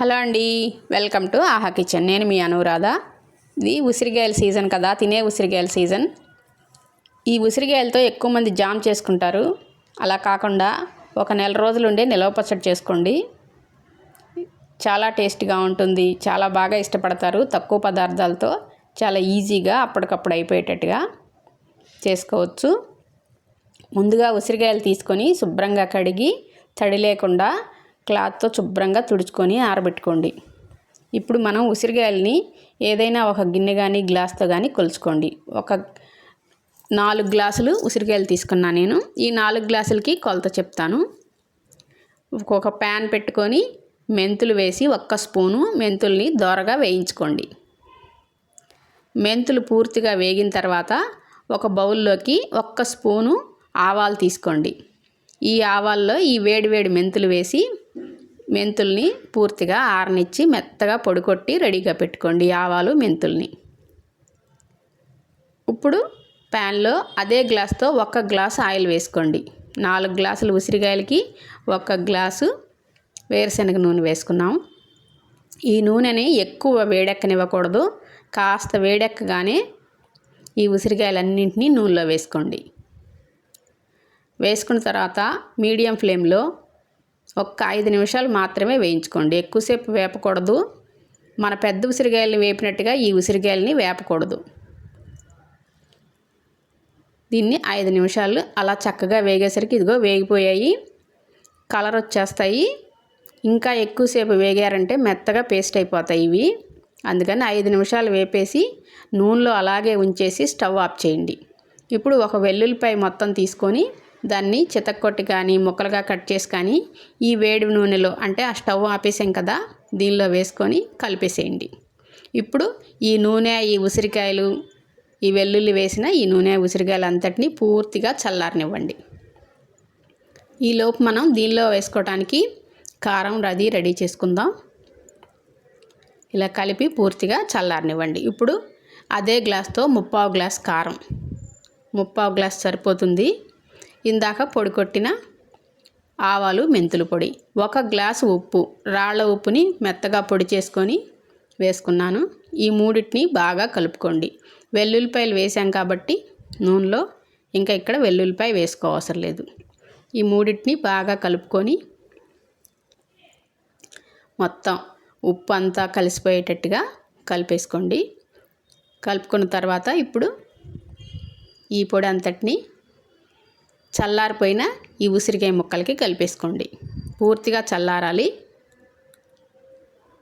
Hello అండి welcome to ఆహా kitchen. నేను మీ అనురాధ. ఇది ఉసిరికాయల సీజన్ కదా తినే ఉసిరికాయల సీజన్. ఈ ఉసిరికాయలతో ఎక్కువ మంది జామ్ చేసుకుంటారు. అలా కాకుండా ఒక నెల రోజులు ఉండే నిలవ పచ్చడి చేసుకోండి. చాలా టేస్ట్గా ఉంటుంది చాలా బాగా ఇష్టపడతారు. తక్కువ పదార్థాలతో చాలా ఈజీగా అప్పటికప్పుడు అయిపోయేటట్టుగా చేసుకోవచ్చు. ముందుగా ఉసిరికాయలు తీసుకొని శుభ్రంగా కడిగి తడి లేకుండా క్లాత్తో శుభ్రంగా తుడుచుకొని ఆరబెట్టుకోండి. ఇప్పుడు మనం ఉసిరికాయలని ఏదైనా ఒక గిన్నె కానీ గ్లాస్తో కానీ కొలుచుకోండి. ఒక నాలుగు గ్లాసులు ఉసిరికాయలు తీసుకున్నా నేను. ఈ నాలుగు గ్లాసులకి కొలత చెప్తాను. ఒక ప్యాన్ పెట్టుకొని మెంతులు వేసి ఒక్క స్పూను మెంతుల్ని దోరగా వేయించుకోండి. మెంతులు పూర్తిగా వేగిన తర్వాత ఒక బౌల్లోకి ఒక్క స్పూను ఆవాలు తీసుకోండి. ఈ ఆవాల్లో ఈ వేడి వేడి మెంతులు వేసి మెంతుల్ని పూర్తిగా ఆరనిచ్చి మెత్తగా పొడికొట్టి రెడీగా పెట్టుకోండి ఆవాలు మెంతుల్ని. ఇప్పుడు ప్యాన్లో అదే గ్లాస్తో ఒక గ్లాస్ ఆయిల్ వేసుకోండి. నాలుగు గ్లాసులు ఉసిరికాయలకి ఒక గ్లాసు వేరుశనగ నూనె వేసుకున్నాం. ఈ నూనెని ఎక్కువ వేడెక్కనివ్వకూడదు. కాస్త వేడెక్కగానే ఈ ఉసిరికాయలన్నింటినీ నూనెలో వేసుకోండి. వేసుకున్న తర్వాత మీడియం ఫ్లేమ్లో ఒక్క ఐదు నిమిషాలు మాత్రమే వేయించుకోండి. ఎక్కువసేపు వేపకూడదు. మన పెద్ద ఉసిరికాయలని వేపినట్టుగా ఈ ఉసిరికాయలని వేపకూడదు. దీన్ని ఐదు నిమిషాలు అలా చక్కగా వేగేసరికి ఇదిగో వేగిపోయాయి. కలర్ వచ్చేస్తాయి. ఇంకా ఎక్కువసేపు వేగారంటే మెత్తగా పేస్ట్ అయిపోతాయి ఇవి. అందుకని ఐదు నిమిషాలు వేపేసి నూనెలో అలాగే ఉంచేసి స్టవ్ ఆఫ్ చేయండి. ఇప్పుడు ఒక వెల్లుల్లిపాయ మొత్తం తీసుకొని దాన్ని చితక్కొట్టి కానీ ముక్కలుగా కట్ చేసి కానీ ఈ వేడి నూనెలో అంటే ఆ స్టవ్ ఆపేసాం కదా దీనిలో వేసుకొని కలిపేసేయండి. ఇప్పుడు ఈ నూనె ఈ ఉసిరికాయలు ఈ వెల్లుల్లి వేసిన ఈ నూనె ఉసిరికాయలు అంతటిని పూర్తిగా చల్లారనివ్వండి. ఈలోపు మనం దీనిలో వేసుకోవడానికి కారం రది రెడీ చేసుకుందాం. ఇలా కలిపి పూర్తిగా చల్లారనివ్వండి. ఇప్పుడు అదే గ్లాస్తో ముప్పావు గ్లాస్ కారం. ముప్పావు గ్లాస్ సరిపోతుంది. ఇందాక పొడి కొట్టిన ఆవాలు మెంతులు పొడి. ఒక గ్లాసు ఉప్పు రాళ్ళ ఉప్పుని మెత్తగా పొడి చేసుకొని వేసుకున్నాను. ఈ మూడింటిని బాగా కలుపుకోండి. వెల్లుల్లిపాయలు వేసాం కాబట్టి నూనెలో ఇంకా ఇక్కడ వెల్లుల్లిపాయ వేసుకోవసరం లేదు. ఈ మూడింటిని బాగా కలుపుకొని మొత్తం ఉప్పు అంతా కలిసిపోయేటట్టుగా కలిపేసుకోండి. కలుపుకున్న తర్వాత ఇప్పుడు ఈ పొడి అంతటిని చల్లారిపోయిన ఈ ఉసిరికాయ ముక్కలకి కలిపేసుకోండి. పూర్తిగా చల్లారాలి.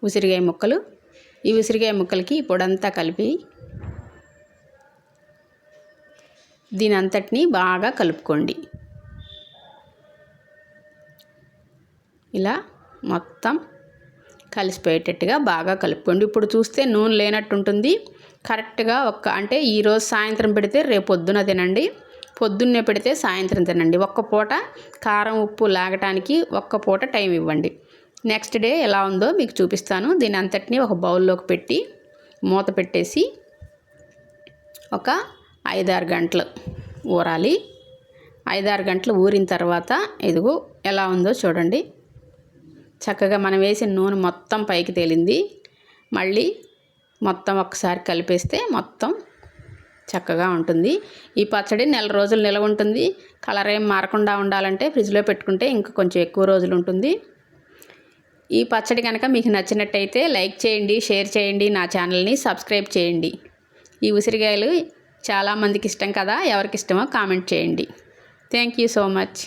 ఉసిరికాయ ముక్కలు. ఈ ఉసిరికాయ ముక్కలకి పొడంతా కలిపి దీని అంతటిని బాగా కలుపుకోండి. ఇలా మొత్తం కలిసిపోయేటట్టుగా బాగా కలుపుకోండి. ఇప్పుడు చూస్తే నూనె లేనట్టు ఉంటుంది కరెక్ట్గా ఒక్క అంటే ఈరోజు సాయంత్రం పెడితే రేపు పొద్దున తినండి. పొద్దున్నే పెడితే సాయంత్రం తినండి. ఒక్క పూట కారం ఉప్పు లాగటానికి ఒక్క పూట టైం ఇవ్వండి. నెక్స్ట్ డే ఎలా ఉందో మీకు చూపిస్తాను. దీని అంతటినీ ఒక బౌల్లోకి పెట్టి మూత పెట్టేసి ఒక ఐదారు గంటలు ఊరాలి. ఐదారు గంటలు ఊరిన తర్వాత ఇదిగో ఎలా ఉందో చూడండి. చక్కగా మనం వేసిన నూనె మొత్తం పైకి తేలింది. మళ్ళీ మొత్తం ఒకసారి కలిపేస్తే మొత్తం చక్కగా ఉంటుంది. ఈ పచ్చడి నెల రోజులు నిలవ ఉంటుంది. కలర్ ఏం మారకుండా ఉండాలంటే ఫ్రిడ్జ్లో పెట్టుకుంటే ఇంకా కొంచెం ఎక్కువ రోజులు ఉంటుంది. ఈ పచ్చడి కనుక మీకు నచ్చినట్టయితే లైక్ చేయండి షేర్ చేయండి నా ఛానల్ని సబ్స్క్రైబ్ చేయండి. ఈ ఉసిరికాయలు చాలామందికి ఇష్టం కదా ఎవరికి ఇష్టమో కామెంట్ చేయండి. Thank you so much.